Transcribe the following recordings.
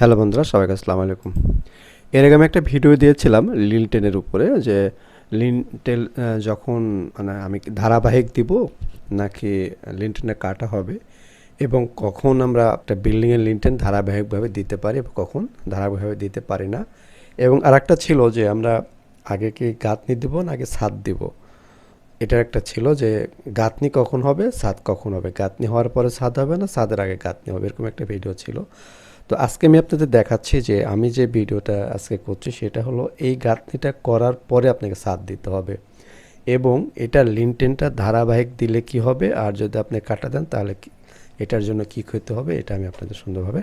Hello বন্ধুরা, সবাইকে আসসালামু আলাইকুম। এর আগে আমি একটা ভিডিও দিয়েছিলাম লিনটেনের উপরে, যে লিনটেল যখন মানে আমি ধারাবাহিক দিব, নাকি লিনটেনে কাটা হবে, এবং কখন আমরা একটা বিল্ডিংয়ের লিনটেন ধারাবাহিকভাবে দিতে পারি এবং কখন ধারাবাহিকভাবে দিতে পারি না, এবং আরেকটা ছিল যে আমরা আগে কি গাঁথনি দিব না আগে ছাদ দিব? এটার একটা ছিল যে গাঁথনি কখন হবে, ছাদ কখন হবে? গাঁথনি হওয়ার পরে ছাদ হবে না, ছাদের আগে গাঁথনি হবে, এরকম একটা ভিডিও ছিল। তো আজকে আমি আপনাদের দেখাচ্ছি যে আমি যে ভিডিওটা আজকে করছি সেটা হলো এই গাঁথনিটা করার পরে আপনাকে সাথ দিতে হবে। এবং এটা লিনটেনটা ধারাবাহিক দিলে কি হবে? আর যদি আপনি কাটা দেন তাহলে এটার জন্য কি করতে হবে? এটা আমি আপনাদের সুন্দরভাবে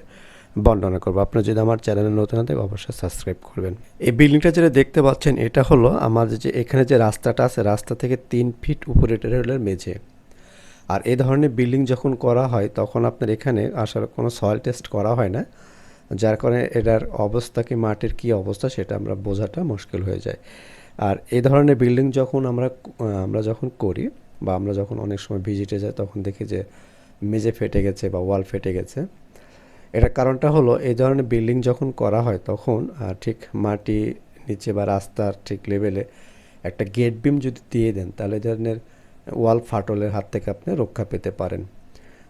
বর্ণনা করব। আপনারা যদি আমার চ্যানেলে নতুন হন অবশ্যই সাবস্ক্রাইব করবেন। এই বিল্ডিংটা যেটা দেখতে পাচ্ছেন, এটা হলো আমার যে এখানে যে রাস্তাটা আছে, রাস্তা থেকে তিন ফিট উপরে এটা হলো মেঝে। আর এ ধরনের বিল্ডিং যখন করা হয়, তখন আপনার এখানে আসলে কোনো সয়েল টেস্ট করা হয় না, যার কারণে এটার অবস্থা কি মাটির কি অবস্থা সেটা আমরা বোঝাটা মুশকিল হয়ে যায়। আর এ ধরনের বিল্ডিং যখন আমরা আমরা যখন করি বা আমরা যখন অনেক সময় ভিজিটে যাই, তখন দেখি যে মেঝে ফেটে গেছে বা ওয়াল ফেটে গেছে। এটার কারণটা হলো এই ধরনের বিল্ডিং যখন করা হয়, তখন ঠিক মাটি নিচে বা রাস্তার ঠিক লেভেলে একটা গেট বিম যদি দিয়ে দেন, তাহলে ধরনের ওয়াল ফাটলের হাত থেকে আপনি রক্ষা পেতে পারেন।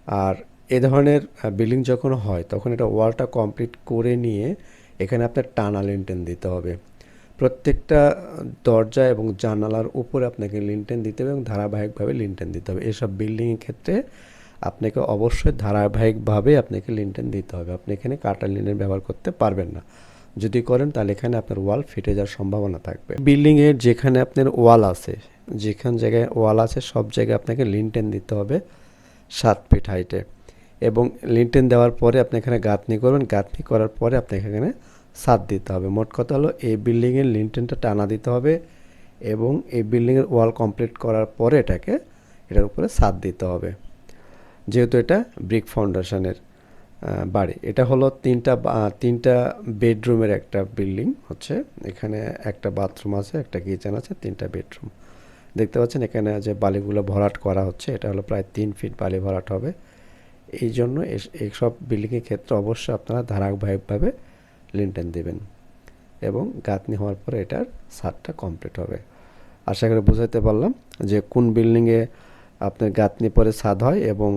আর এ ধরনের বিল্ডিং যখন হয়, তখন এটা ওয়ালটা কমপ্লিট করে নিয়ে এখানে আপনার টানা লিনটেন দিতে হবে। প্রত্যেকটা দরজা এবং জানালার উপরে আপনাকে লিনটেন দিতে হবে এবং ধারাবাহিকভাবে লিনটেন দিতে হবে। এসব বিল্ডিংয়ের ক্ষেত্রে আপনাকে অবশ্যই ধারাবাহিকভাবে আপনাকে লিনটেন দিতে হবে। আপনি এখানে কাটা লিনের ব্যবহার করতে পারবেন না। যদি করেন, তাহলে এখানে আপনার ওয়াল ফেটে যাওয়ার সম্ভাবনা থাকবে। বিল্ডিংয়ের যেখানে আপনার ওয়াল আছে যেখান জায়গায় ওয়াল আছে, সব জায়গায় আপনাকে লিনটেন দিতে হবে সাত ফিট হাইটে এবং লিনটেন দেওয়ার পরে আপনি এখানে গাঁথনি করবেন, গাঁথনি করার পরে আপনাকে এখানে সাত দিতে হবে। মোট কথা হলো, এই বিল্ডিংয়ের লিনটেনটা টানা দিতে হবে এবং এই বিল্ডিংয়ের ওয়াল কমপ্লিট করার পরে এটাকে এটার উপরে সাত দিতে হবে। যেহেতু এটা ব্রিক ফাউন্ডেশনের বাড়ি। এটা হলো তিনটা তিনটা বেডরুমের একটা বিল্ডিং হচ্ছে। এখানে একটা বাথরুম আছে, একটা কিচেন আছে, তিনটা বেডরুম দেখতে পাচ্ছেন এখানে যে বালিগুলো ভরাট করা হচ্ছে, এটা হলো প্রায় তিন ফিট বালি ভরাট হবে। এই জন্য এইসব বিল্ডিংয়ের ক্ষেত্রে অবশ্যই আপনারা ধারাবাহিকভাবে লিনটেন দেবেন এবং গাঁথনি হওয়ার পরে এটার ছাদটা কমপ্লিট হবে। আশা করি বুঝাইতে পারলাম যে কোন বিল্ডিংয়ে আপনার গাঁথনি পরে ছাদ হয় এবং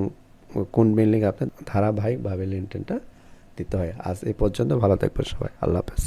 কোন বিল্ডিংয়ে আপনার ধারাবাহিকভাবে লিনটেনটা দিতে হয়। আজ এই পর্যন্ত ভালো থাকবেন সবাই। আল্লাহ হাফেজ।